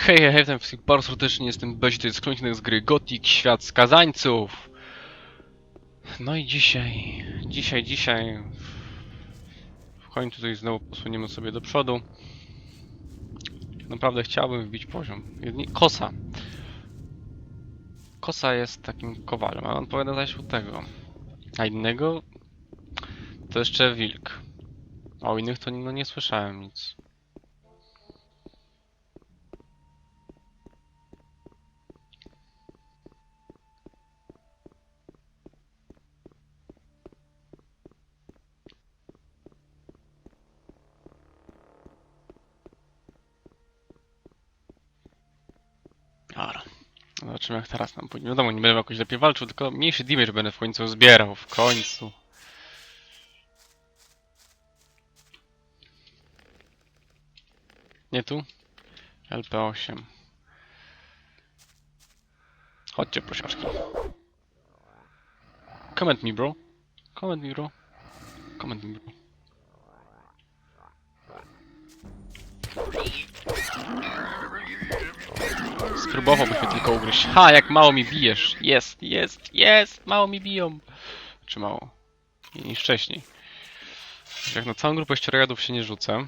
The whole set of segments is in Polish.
Hej, hej, hej, wszystkich bardzo serdecznie, jestem Bezi, to jest Kronik z gry Gothic, Świat Skazańców. No i dzisiaj, dzisiaj, dzisiaj w końcu tutaj znowu posuniemy sobie do przodu. Naprawdę chciałbym wbić poziom. Jedni... Kosa. Kosa jest takim kowalem, a on powiada zaś u tego. A innego to jeszcze wilk. O innych to no, nie słyszałem nic. Dobra. Zobaczymy jak teraz nam pójdzie. Wiadomo, nie będę jakoś lepiej walczył, tylko mniejszy damage będę w końcu zbierał. W końcu. Nie tu? LP8. Chodźcie, prosiaczki. Comment me, bro. Comment me, bro. Comment me, bro. Spróbowałbyś mnie tylko ugryźć. Ha, jak mało mi bijesz. Jest, jest, jest, mało mi biją. Czy mało? Mniej niż wcześniej. Jak na całą grupę ścierojadów się nie rzucę.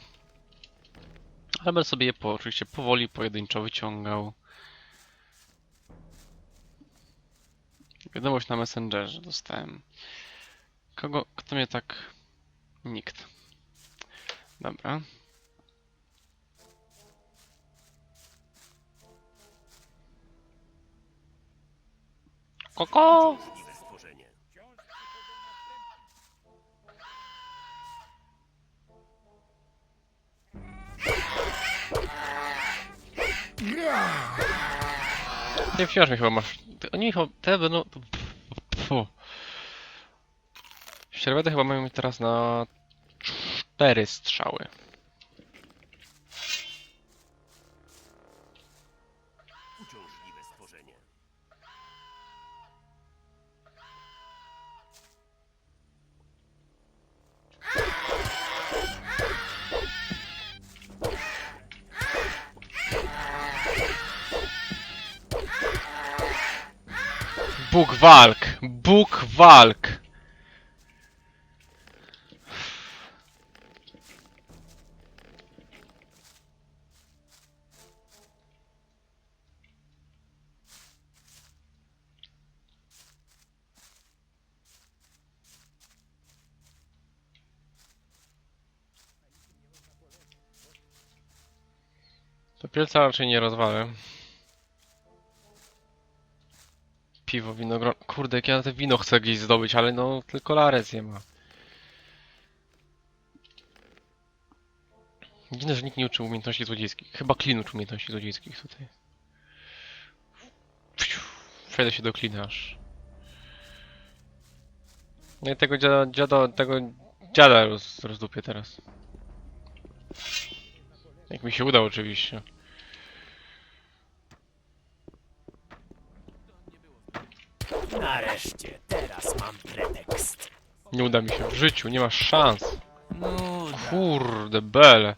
Ale będę sobie je po, oczywiście powoli, pojedynczo wyciągał. Wiadomość na Messengerze dostałem. Kogo, kto mnie tak... Nikt. Dobra. Koko! Nie wciąż mnie chyba masz. Oni chyba. Te będą. Fu. Ścierwety chyba mają teraz na cztery strzały. Bóg walk! Bóg walk! To pielca raczej nie rozwalę. Piwo. Kurde, jak ja te wino chcę gdzieś zdobyć, ale no tylko Lares je ma. Dziwne, że nikt nie uczył umiejętności złodziejskich. Chyba Klin uczył umiejętności złodziejskich tutaj. Przejdę się do Klina aż. No i tego dziada, dziada tego dziada roz, rozdupię teraz. Jak mi się uda oczywiście. Nareszcie, teraz mam pretekst. Nie uda mi się w życiu, nie masz szans. No, Kurde, bele.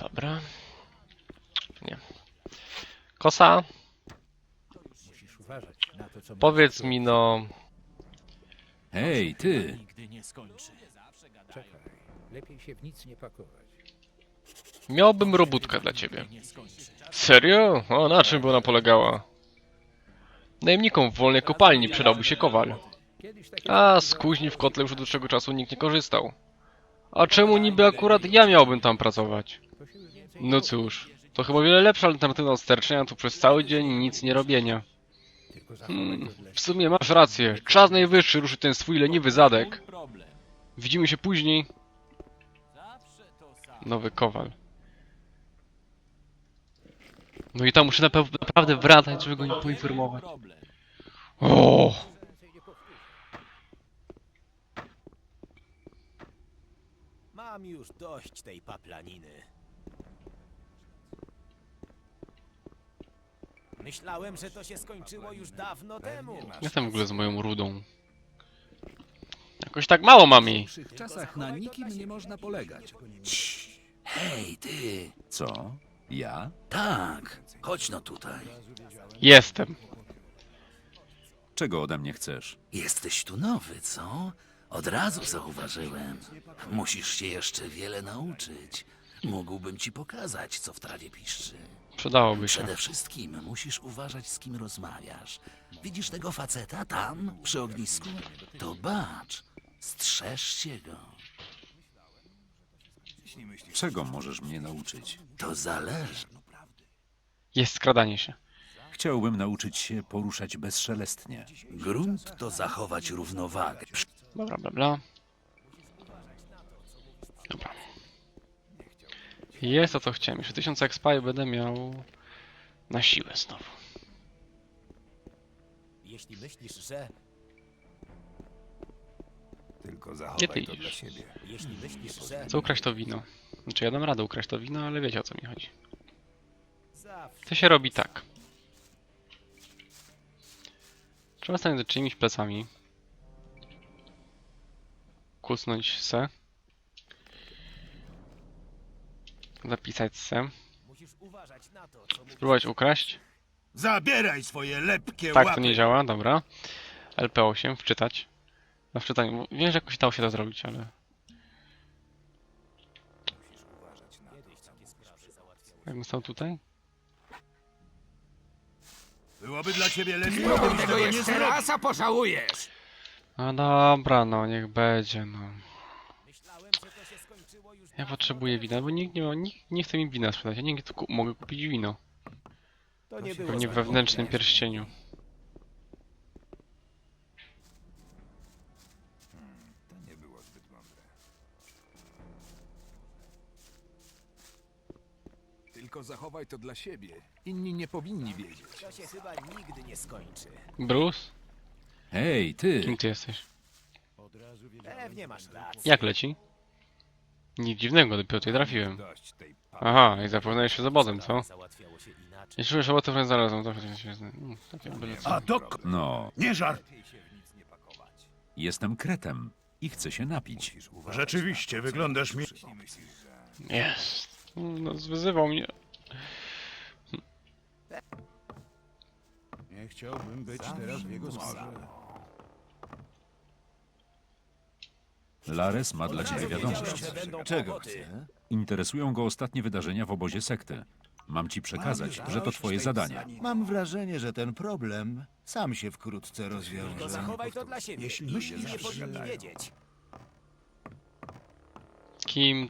Dobra. Nie. Kosa, Musisz uważać na to, co powiedz mi no... Hej, ty! nigdy nie skończy. Czekaj, lepiej się w nic nie pakować. Miałbym robótkę dla ciebie. Nie skończy. Serio? O, na czym by ona polegała? Najemnikom w wolnej kopalni przydałby się kowal. A z kuźni w kotle już od dłuższego czasu nikt nie korzystał. A czemu niby akurat ja miałbym tam pracować? No cóż, to chyba wiele lepsza alternatywa od sterczenia tu przez cały dzień nic nie robienia. Hmm, w sumie masz rację. Czas najwyższy ruszy ten swój leniwy zadek. Widzimy się później. Nowy kowal. No i tam muszę nape- naprawdę wracać, żeby go nie poinformować. Problem. O! Mam już dość tej paplaniny. Myślałem, że to się skończyło już dawno temu. Jak tam w ogóle z moją rudą? Jakoś tak mało mam jej. dzisiejszych czasach na nikim nie można polegać. Hej, ty! Co? Ja? Tak, chodź no tutaj. Jestem. Czego ode mnie chcesz? Jesteś tu nowy, co? Od razu zauważyłem. Musisz się jeszcze wiele nauczyć. Mógłbym ci pokazać, co w trawie piszczy. Przydałoby się. Przede wszystkim musisz uważać, z kim rozmawiasz. Widzisz tego faceta tam, przy ognisku? To bacz, strzeżcie go. Czego możesz mnie nauczyć? To zależy. Jest skradanie się. Chciałbym nauczyć się poruszać bezszelestnie. Grunt to zachować równowagę. Dobra, bla, bla. Dobra. Jest to, co chciałem. Jeszcze 1000 expa i będę miał na siłę znowu. Jeśli myślisz, że... Tylko Gdzie zachowaj ty to dla idziesz? siebie. Jeśli myślisz, że... Chcę ukraść to wino. Znaczy ja dam radę ukraść to wino, ale wiecie o co mi chodzi. Zawsze. To się robi tak. Trzeba stanąć za czyimiś plecami. Kucnąć se. Zapisać se. Musisz uważać na to, co mówisz. Spróbować ukraść. Zabieraj swoje lepkie Tak, łapy. to nie działa, dobra. LP8, wczytać. Na wczytaniu. Wiem, że jakoś dało się to zrobić, ale... Jakbym stał tutaj? Byłoby dla ciebie lepiej, gdybyś tego nie Jeszcze zrobił. raz, a pożałujesz! No dobra, no niech będzie, no. Ja potrzebuję wina, bo nikt nie, ma, nikt nie chce mi wina sprzedać. Ja nie ku- mogę kupić wino. To nie było Pewnie w złe. wewnętrznym pierścieniu. Tylko zachowaj to dla siebie. Inni nie powinni wiedzieć. To się chyba nigdy nie skończy. Bruce? Hej, ty! Kim ty jesteś? Pewnie masz rację. Jak leci? Nic dziwnego, dopiero tutaj trafiłem. Dość tej Aha, i zapoznajesz się z obozem, co? Załatwiało się inaczej. Jeśli czujesz obozem, to znalazłem. To chociaż się zna- mm, takie byle co. A to No, nie żart. jestem kretem i chcę się napić. Rzeczywiście, wyglądasz mi... Jest. No, wyzywał mnie. Nie chciałbym być teraz w jego skórze. Lares ma dla ciebie wiadomość. Czego chce? Interesują go ostatnie wydarzenia w obozie sekty. Mam ci przekazać, że to twoje zadanie. Mam wrażenie, że ten problem sam się wkrótce To rozwiąże. zachowaj to dla siebie. Jeśli nie powinni wiedzieć. Kim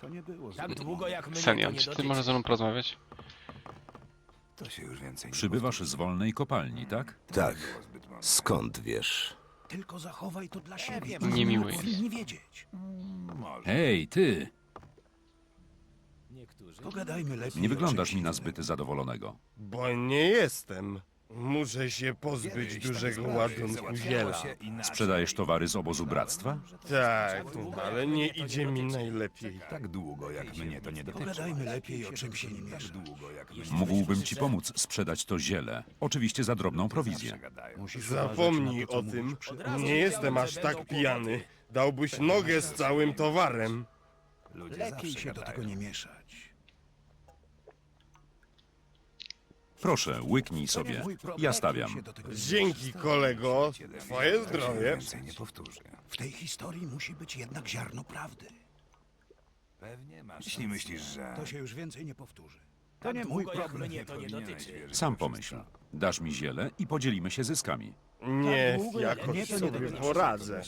To nie było Tak długo jak mnie to nie czy ty dotyczy. możesz ze mną porozmawiać? To się już więcej Przybywasz z wolnej kopalni, tak? Tak. Skąd wiesz? Tylko zachowaj to dla siebie. Inni jest. powinni wiedzieć. Hej, ty! Niektórzy Pogadajmy lepiej. Nie o wyglądasz czymś mi na innym. zbyt zadowolonego. Bo nie jestem. Muszę się pozbyć dużego ładunku ziela. Sprzedajesz towary z obozu bractwa? Tak, ale nie idzie mi najlepiej. Tak długo jak mnie to nie dotyczy. Pogadajmy lepiej o czymś innym. Długo jak mnie Mógłbym ci pomóc sprzedać to ziele. Oczywiście za drobną prowizję. Zapomnij o tym. Nie jestem aż tak pijany. Dałbyś nogę z całym towarem. Lepiej się do tego nie mieszać. Proszę, łyknij sobie. Ja stawiam. Nie Dzięki, kolego. Twoje zdrowie. więcej nie powtórzy. W tej historii musi być jednak ziarno prawdy. Pewnie masz. Jeśli myślisz, że... To się już więcej nie powtórzy. To tak nie mój problem. mnie to nie dotyczy. Sam pomyśl. Dasz mi ziele i podzielimy się zyskami. Nie, długo, jakoś nie, to nie sobie poradzę.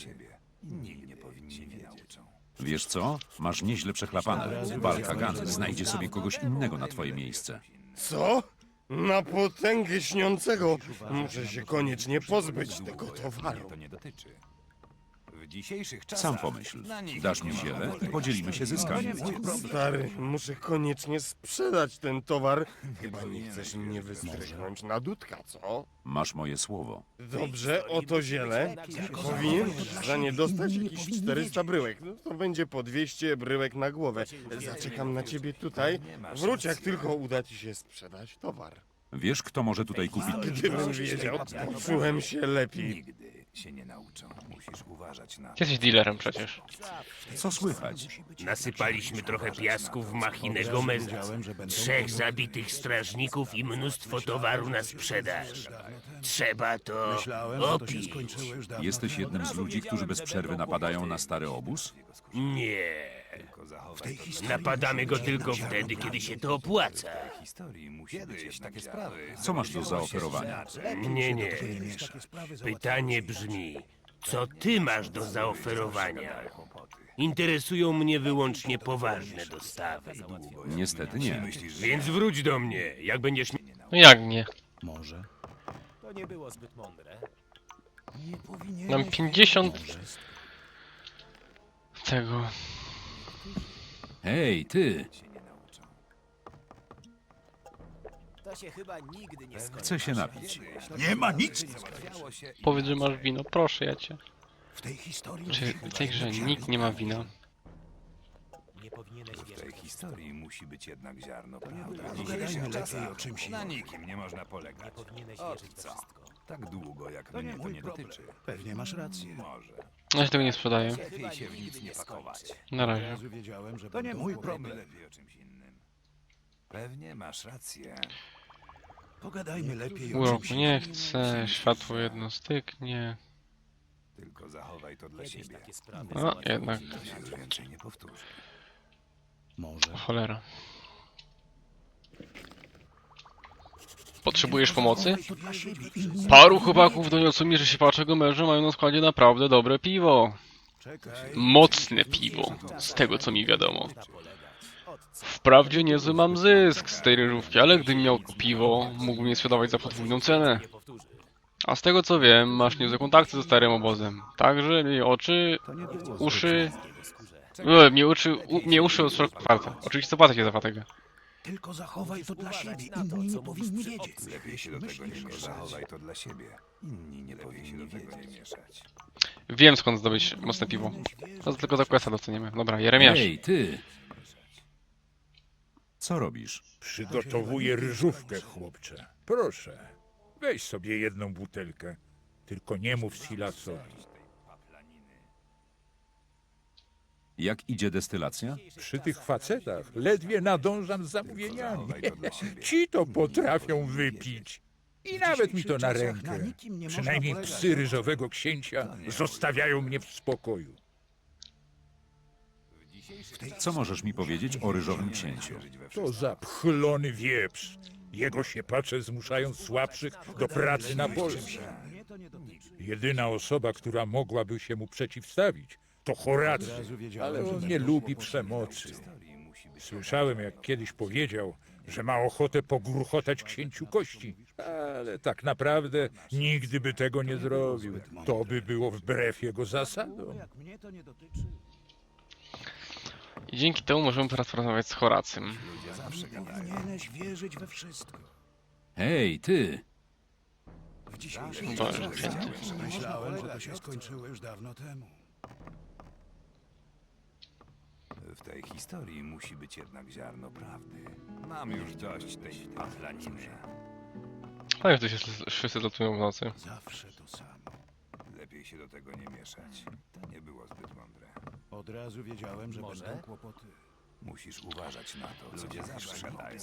Inni nie powinni wiedzieć. Wiesz co? Masz nieźle przechlapane. Walka Gan znajdzie sobie kogoś innego na twoje miejsce. Co? Na potęgę śniącego muszę się koniecznie pozbyć tego towaru. To nie dotyczy. Dzisiejszych czasach... Sam pomyśl. Dasz mi ziele i podzielimy się zyskami. Stary, muszę koniecznie sprzedać ten towar. Chyba nie chcesz mnie wystrychnąć na dudka, co? Masz moje słowo. Dobrze, oto ziele. Powinien za nie dostać jakieś 400 bryłek. No to będzie po 200 bryłek na głowę. Zaczekam na ciebie tutaj. Wróć, jak tylko uda ci się sprzedać towar. Wiesz, kto może tutaj kupić? Gdybym wiedział, poczułem się lepiej. Nigdy. Się nie nauczą. Musisz uważać na... Ty jesteś dealerem przecież. Co słychać? Nasypaliśmy trochę piasku w machinę Gomeza. Trzech zabitych strażników i mnóstwo towaru na sprzedaż. Trzeba to opić. Jesteś jednym z ludzi, którzy bez przerwy napadają na stary obóz? Nie. Napadamy go tylko wtedy, kiedy się to opłaca. Co masz do zaoferowania? Nie, nie. Pytanie brzmi, co ty masz do zaoferowania? Interesują mnie wyłącznie poważne dostawy. Niestety nie. Więc wróć do mnie, jak będziesz... mi- No jak nie? Może. To nie było zbyt mądre. Mam 50 tego. Hej, ty! To się chyba nigdy nie skończy. Chcę się napić. Nie ma nic! Powiedz, że masz wino. Proszę ja cię. W tej historii... Czy w tej nikt nie ma wina? Nie powinieneś wierzyć. historii musi być jednak ziarno prawdy. Pogadajmy lepiej o czymś Na nikim nie można polegać. Powinieneś wierzyć we wszystko. Tak długo, jak mnie to nie dotyczy. Pewnie masz rację. Może. Ja się tego nie sprzedaję. Chyba nigdy nie skończy. Na razie. wiedziałem, że To nie będą mój problemy. problem. Lepiej o czymś innym. Pewnie masz rację. Pogadajmy lepiej o Uroku czymś nie chcę, światło jedno styknie. Tylko zachowaj to dla siebie. Takie sprawy No, jednak. To się już więcej nie powtórzy. Może. Cholera. Potrzebujesz pomocy? Paru chłopaków doniosło mi, że sipaczego męża mają na składzie naprawdę dobre piwo. Mocne piwo, z tego co mi wiadomo. Wprawdzie niezły mam zysk z tej ryżówki, ale gdybym miał piwo, mógłbym je sprzedawać za podwójną cenę. Nie. A z tego co wiem, masz niezłe kontakty ze starym obozem. Także miej oczy, uszy... E, mnie uszy, u, mnie uszy od. Oczywiście zapłacę cię za fatygę. Tylko zachowaj to dla siebie. na to, Inni co nie mówisz powinni przy wiedzieć. obcych. Lepiej się do tego nie mieszać. Zachowaj to dla siebie. Inni nie powinni do tego nie mieszać. Wiem skąd zdobyć mocne piwo. To tylko za questa doceniemy. Dobra, Jeremiasz. Hej, ty! Co robisz? Przygotowuję ryżówkę, chłopcze. Proszę, weź sobie jedną butelkę. Tylko nie mów Silasowi. Jak idzie destylacja? Przy tych facetach ledwie nadążam z zamówieniami. Ci to potrafią wypić. I nawet mi to na rękę. Przynajmniej psy ryżowego księcia zostawiają mnie w spokoju. Co możesz mi powiedzieć o ryżowym księciu? To zapchlony wieprz. Jego siepacze zmuszają słabszych do pracy na polu. Jedyna osoba, która mogłaby się mu przeciwstawić, to Horacy, ale on nie lubi przemocy. Słyszałem, jak kiedyś powiedział, że ma ochotę pogruchotać księciu kości, ale tak naprawdę nigdy by tego nie zrobił. To by było wbrew jego zasadom. Mnie to nie dotyczy. I dzięki temu możemy teraz porozmawiać z Horacym. Powinieneś wierzyć we wszystko. Hej, ty! W dzisiejszym To. Myślałem, że to się skończyło już dawno temu. W tej historii musi być jednak ziarno prawdy. Mam już dość tej paplaniny. Fajnie, że tu się wszyscy zlatują w nocy. Zawsze to samo. Lepiej się do tego nie mieszać. To nie było zbyt mądre. Od razu wiedziałem, że Może? będą kłopoty. Musisz uważać na to, co Ludzie zawsze gadają.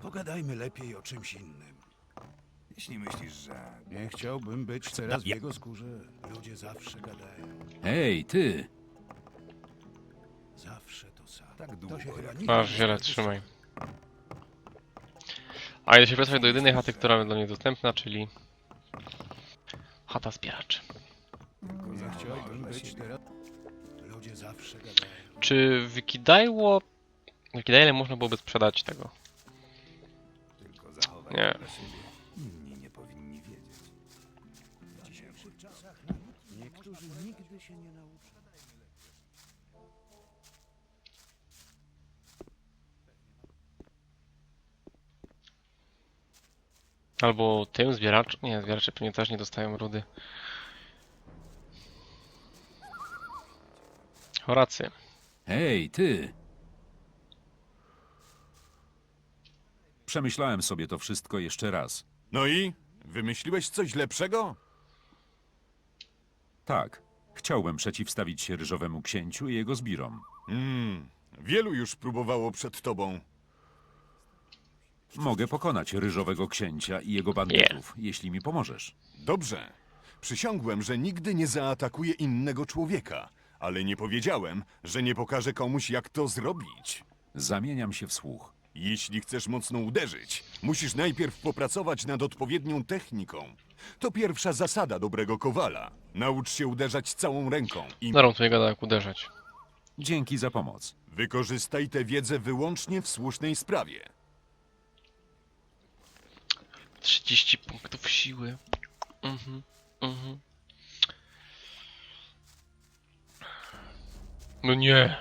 Pogadajmy lepiej o czymś innym. Jeśli myślisz, że Nie chciałbym być teraz w jego skórze. Ludzie zawsze gadają. Hej, ty! Zawsze to samo. tak długo się chyba jak nigdy Masz nie skończy. trzymaj. A idę się przesłać do jedynej chaty, która jest dla mnie dostępna, czyli... Chata zbieraczy. Nie chciałbym być teraz. Ludzie zawsze gadają. Czy wykidajło... Wykidajle można byłoby sprzedać tego? tylko zachowaj Nie. to dla siebie. Albo tym zbieracz... Nie, zbieracze pewnie też nie dostają rudy. Horacy. Hej, ty! Przemyślałem sobie to wszystko jeszcze raz. No i? Wymyśliłeś coś lepszego? Tak, chciałbym przeciwstawić się ryżowemu księciu i jego zbirom. Hmm, wielu już próbowało przed tobą. Mogę pokonać ryżowego księcia i jego bandytów, jeśli mi pomożesz. Dobrze. Przysiągłem, że nigdy nie zaatakuję innego człowieka, ale nie powiedziałem, że nie pokażę komuś, jak to zrobić. Zamieniam się w słuch. Jeśli chcesz mocno uderzyć, musisz najpierw popracować nad odpowiednią techniką. To pierwsza zasada dobrego kowala. Naucz się uderzać całą ręką i Narom tu nie gada jak uderzać. Dzięki za pomoc. wykorzystaj tę wiedzę wyłącznie w słusznej sprawie. 30 punktów siły. Mhm, mhm. No nie.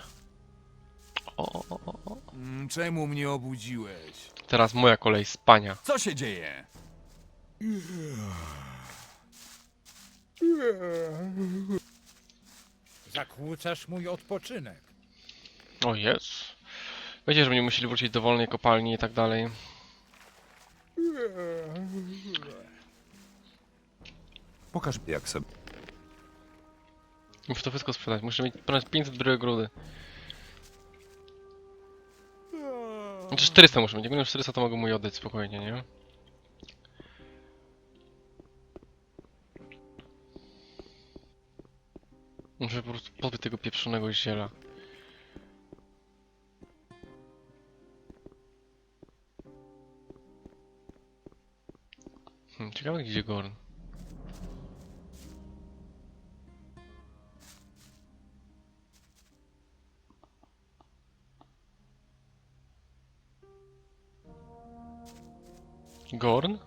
O, o, o. Mm, Czemu mnie obudziłeś? Teraz moja kolej spania. Co się dzieje? Zakłócasz mój odpoczynek. O jest. Że będziemy musieli wrócić do wolnej kopalni i tak dalej. Pokaż jak sobie. Muszę to wszystko sprzedać. Muszę mieć ponad 500 drugiej grudy. Znaczy 400 muszę mieć. Jak będę miał 400 to mogę mu je oddać spokojnie, nie? Muszę po prostu pozbyć tego pieprzonego ziela. Ciekawe gdzie Gorn. Gorn?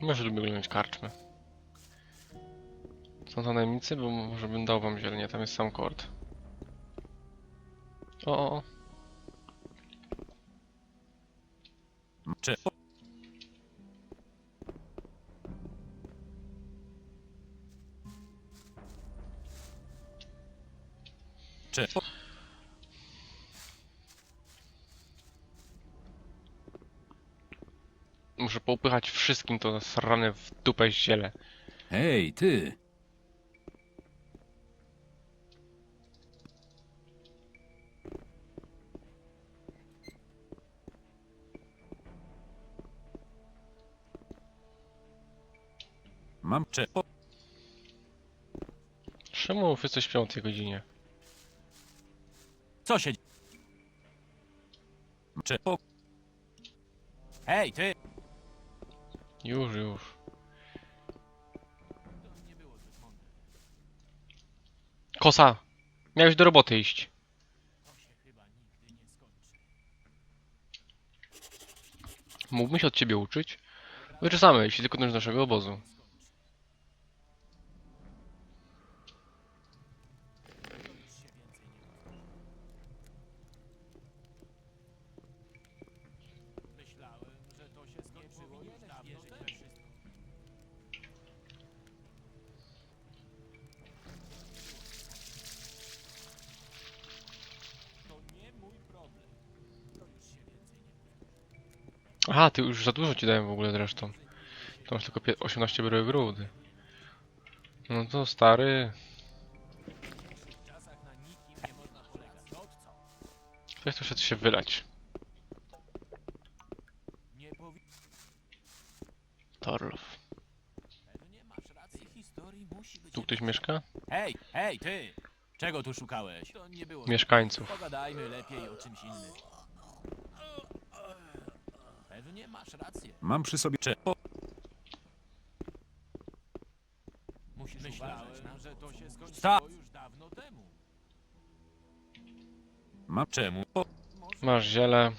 Może lubię oglądać karczmy. Są to najemnicy, bo może bym dał wam zielenie, tam jest sam kord. O, o, o. poupychać wszystkim to srane w dupę ziele. Hej, ty! Mam czy... Czemu wszyscy śpią o tej godzinie? Co się... Czy... Hej, ty! Już, już. Kosa! Miałeś do roboty iść. Mógłbym się od ciebie uczyć? Wyczesamy, jeśli tylko do naszego obozu. Aha, ty już za dużo ci dałem w ogóle zresztą. To masz tylko pie- 18 bryłek grudy. No to stary. Ktoś tu szedł się wylać. Torlow. Tu ktoś mieszka? Hej, hej, ty! Czego tu szukałeś? Mieszkańców. Pogadajmy lepiej o czymś innym. Masz rację. Mam przy sobie... Czy... Musisz Myślałem, że to się skończyło już dawno temu. Mam... Czemu? Masz ziele.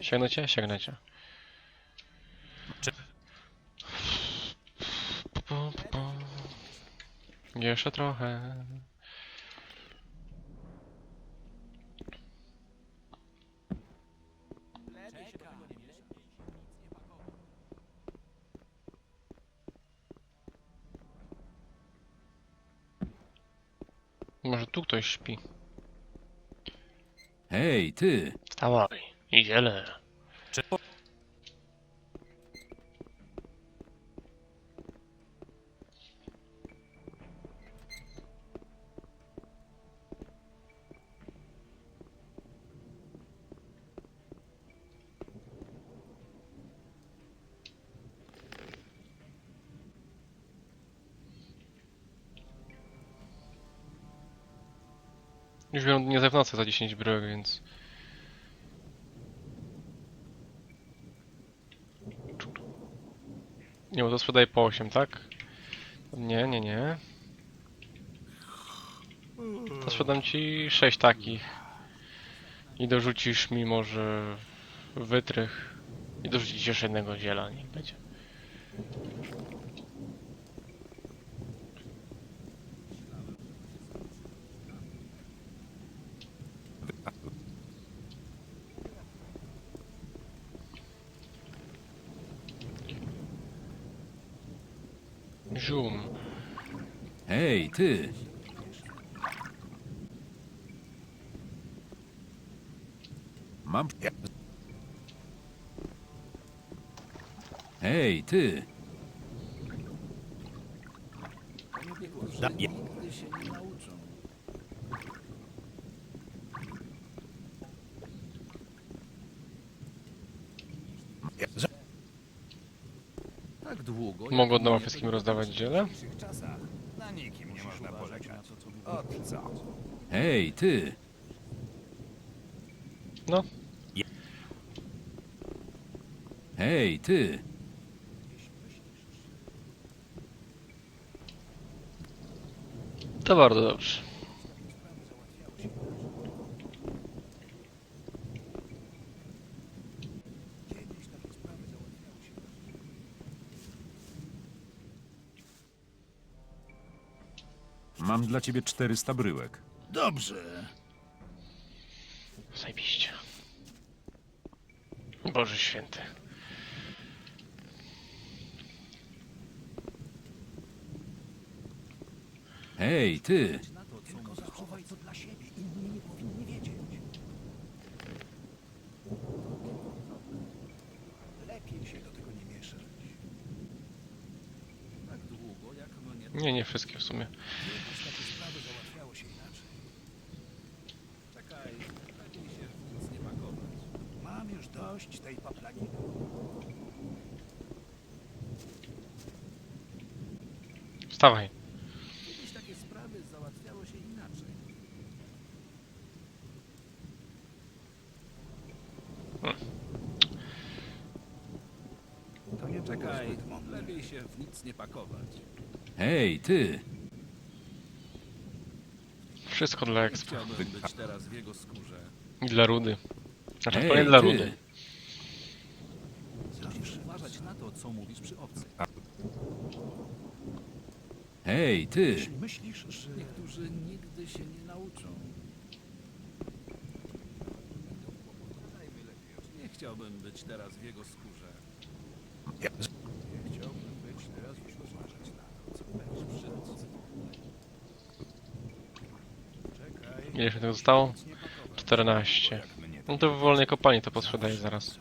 Sięgnę cię? Sięgnę cię. Czy- Jeszcze trochę. Ktoś śpi. Hej, ty! Wstawaj. I ziele. Czy... Już biorą nie nocy za 10 bryłek, więc... Nie, bo to sprzedaje po 8, tak? Nie, nie, nie. To sprzedam ci 6 takich. I dorzucisz mi może wytrych. I dorzucić jeszcze jednego ziela, niech będzie. Zium. Hej, ty! Mam... Hej, ty! Nowa mnie wszystkim rozdawać ziele? Na nikim nie można polegać. Od co? Hej, ty! No. Hej, ty! To bardzo dobrze. Mam dla ciebie 400 bryłek. Dobrze. Zajebiście. Boże święty. Hej, ty! Tylko zachowaj to dla siebie. Inni nie powinni wiedzieć. Lepiej się do tego nie mieszać. Tak długo jak mnie Nie, nie wszystkie w sumie. Kiedyś takie sprawy załatwiało się inaczej. czekaj, lepiej się w nic nie pakować. Mam już dość tej paplaniny. Wstawaj. Kiedyś takie sprawy załatwiało się inaczej. To nie było Czekaj, zbyt mądre. lepiej się w nic nie pakować. Hej, ty! Wszystko dla Nie chciałbym być teraz w jego skórze. I dla rudy. Znaczy, to nie Hej, dla ty! rudy. Musisz uważać na to, co mówisz przy obcych. Hej, ty! Jeśli myślisz, że Niektórzy nigdy się nie nauczą. Nie chciałbym być teraz w jego skórze. chciałbym być teraz już uważać na to, co będziesz obcych. Czekaj. Ile się tego zostało? 14. No to w wolnej kopalni to posprzedaję zaraz.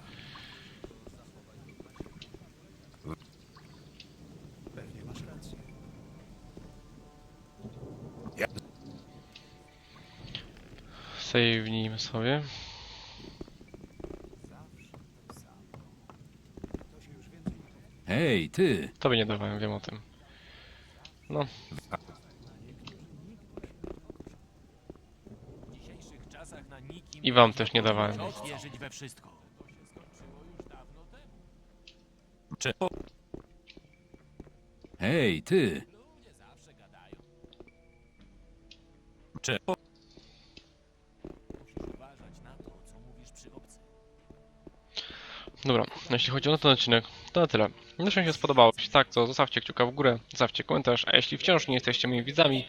Save'nijmy sobie. Hej, ty! Tobie nie dawałem, wiem o tym. No. I wam też nie dawałem. Wierzyć we wszystko. Hej, ty! Dobra, jeśli chodzi o ten odcinek, to na tyle. Jeśli się spodobało, jeśli tak, to zostawcie kciuka w górę, zostawcie komentarz, a jeśli wciąż nie jesteście moimi widzami,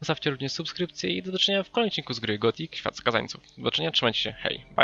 zostawcie również subskrypcję i do zobaczenia w kolejnym odcinku z gry Gothic Świat Skazańców. Do zobaczenia, trzymajcie się, hej, bye.